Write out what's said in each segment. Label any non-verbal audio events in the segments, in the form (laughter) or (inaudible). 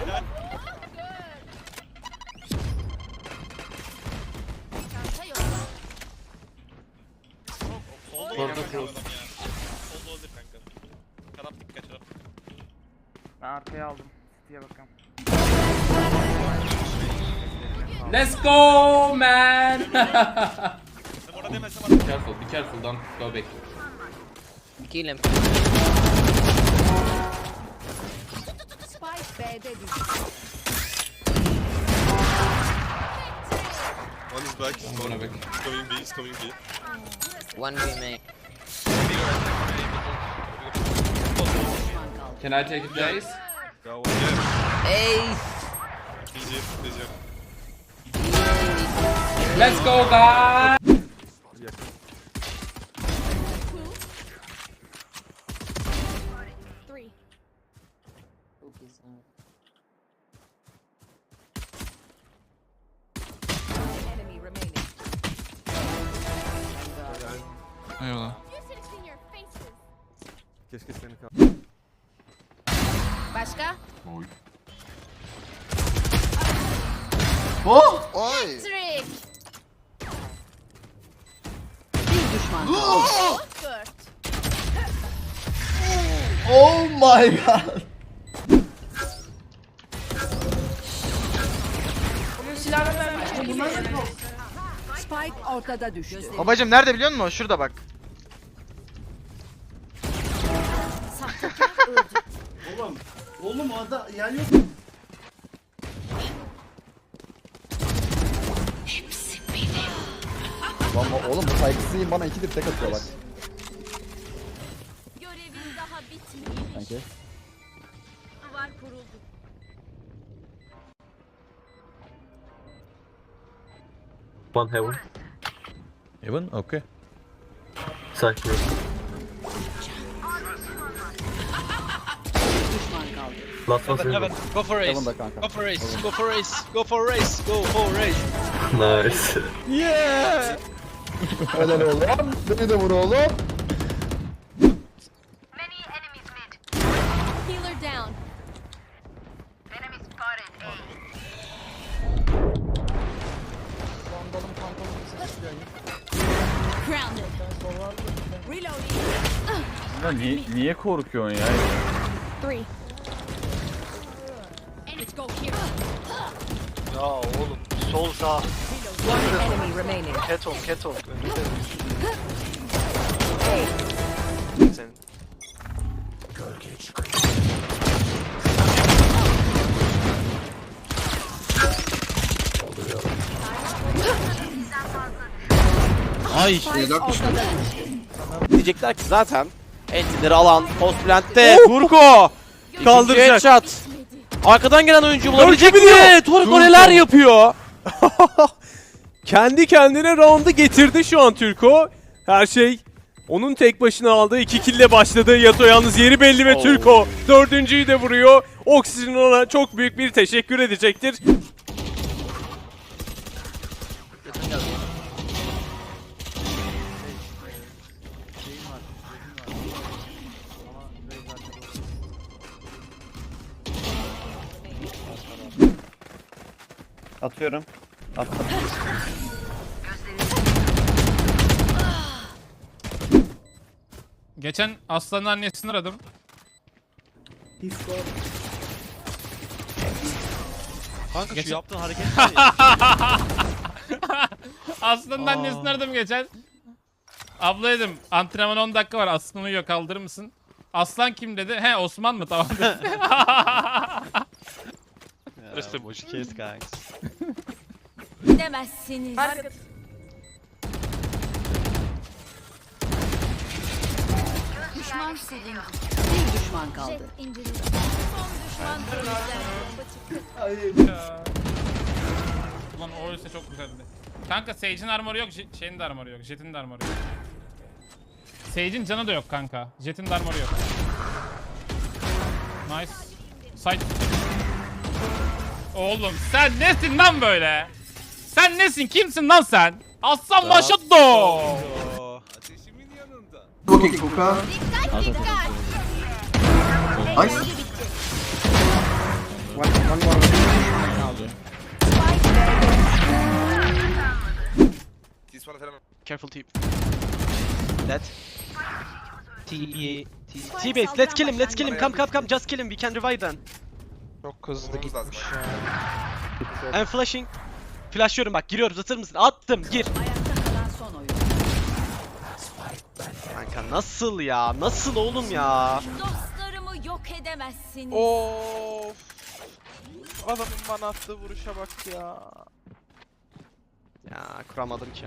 Helal. Solda. Solda adam ya. Solda olabilir kanka. Çarap dikkat çarap. Ben arkaya aldım. City'ye bakalım. Let's go man. Sen orada demesem be careful, be careful, don't go back. Kill him. B'de düştü. One is back. I'm gonna back. He's coming B. He's coming B. One remain. Can I take it, guys? Yeah. Yeah. Ace. Easy. Easy. Let's go guys. Three. Enemy Eyvallah. Keşke seni kal. Başka? Oy! Trick. Bir düşman. Dört. Oh my god. Spike ortada düştü. Babacım nerede biliyor musun? Şurada bak. Oğlum, ada yer yok. Lan bu- oğlum bu saygısızlıyım bana ikidir tek atıyor bak. Görevin daha bitmedi. Sanki. Duvar kuruldu. One heaven. Evan? Okay. Side. Last one's heaven. Go for Heaven da kanka. for race. Go for race. Go for race. Go for race. Nice. Yeah! Helal oğlum. Beni de vur oğlum. Healer down. Grounded. Reloading. Lan niye, niye korkuyorsun ya? Three. Let's go here. Ya oğlum sol sağ. One enemy remaining. Keton keton. Sen. Ortada düştü. Diyecekler ki zaten entileri alan post plant'te Turko kaldıracak. Headshot. Arkadan gelen oyuncu bulabilecek mi? Turko neler yapıyor? (laughs) Kendi kendine round'u getirdi şu an Turko. Her şey onun tek başına aldığı iki kille başladı. Yato yalnız yeri belli ve Turko dördüncüyü de vuruyor. Oxygen ona çok büyük bir teşekkür edecektir. Atıyorum. Attım. Geçen Aslan'ın annesini aradım. Kanka Geçen- şu yaptığın hareket (laughs) Aslan'ın annesini aradım geçen. Abla dedim antrenman 10 dakika var Aslan uyuyor kaldırır mısın? Aslan kim dedi? He Osman mı? Tamam dedi. Just a watch case guys. Demezsiniz. Düşman silindi. Bir düşman kaldı. Jet indirildi. Son düşman görüldü. Ulan o ise çok güzeldi. Kanka Sage'in armoru yok, şeyin de armoru yok, Jet'in de armoru yok. Sage'in canı da yok kanka. Jet'in de armoru yok. Nice. Side. Oğlum sen nesin lan böyle? Sen nesin? Kimsin lan sen? Aslan Maşatto. Looking Kuka. Dikkat dikkat. Nice. One more. This one. Careful T. Dead. T T T base. Let's kill him. Let's kill him. Come come come. Just kill him. We can revive them. Çok hızlı gitmiş I'm flashing. Flashlıyorum bak. Giriyoruz. Atır mısın? Attım. Gir. Ayakta kalan son oyuncu. Kanka nasıl ya? Nasıl oğlum ya? Dostlarımı yok edemezsiniz. Of. Adamın bana attığı vuruşa bak ya. Ya kuramadım ki.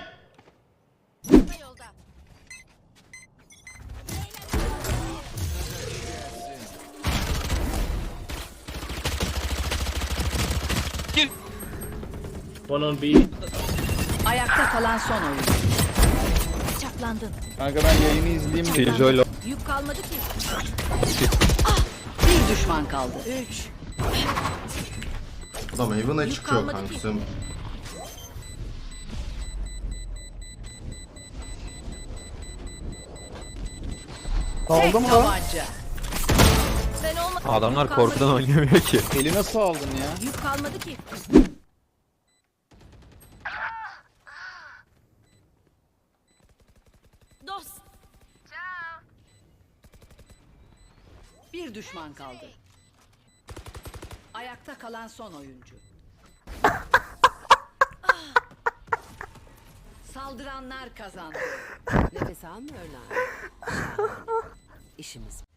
Ayakta kalan son oyuncu. Çaplandın. Kanka ben yayını izleyeyim. Killjoy Yük kalmadı ki. Bir düşman kaldı. Üç. Adam Heaven'a ki. Tek tabanca. Sen olma. Adamlar korkudan ki. oynayamıyor ki. Eli nasıl aldın ya? Yük kalmadı ki. Bir düşman kaldı. Ayakta kalan son oyuncu. Saldıranlar kazandı. Nefes almıyorlar. (laughs) İşimiz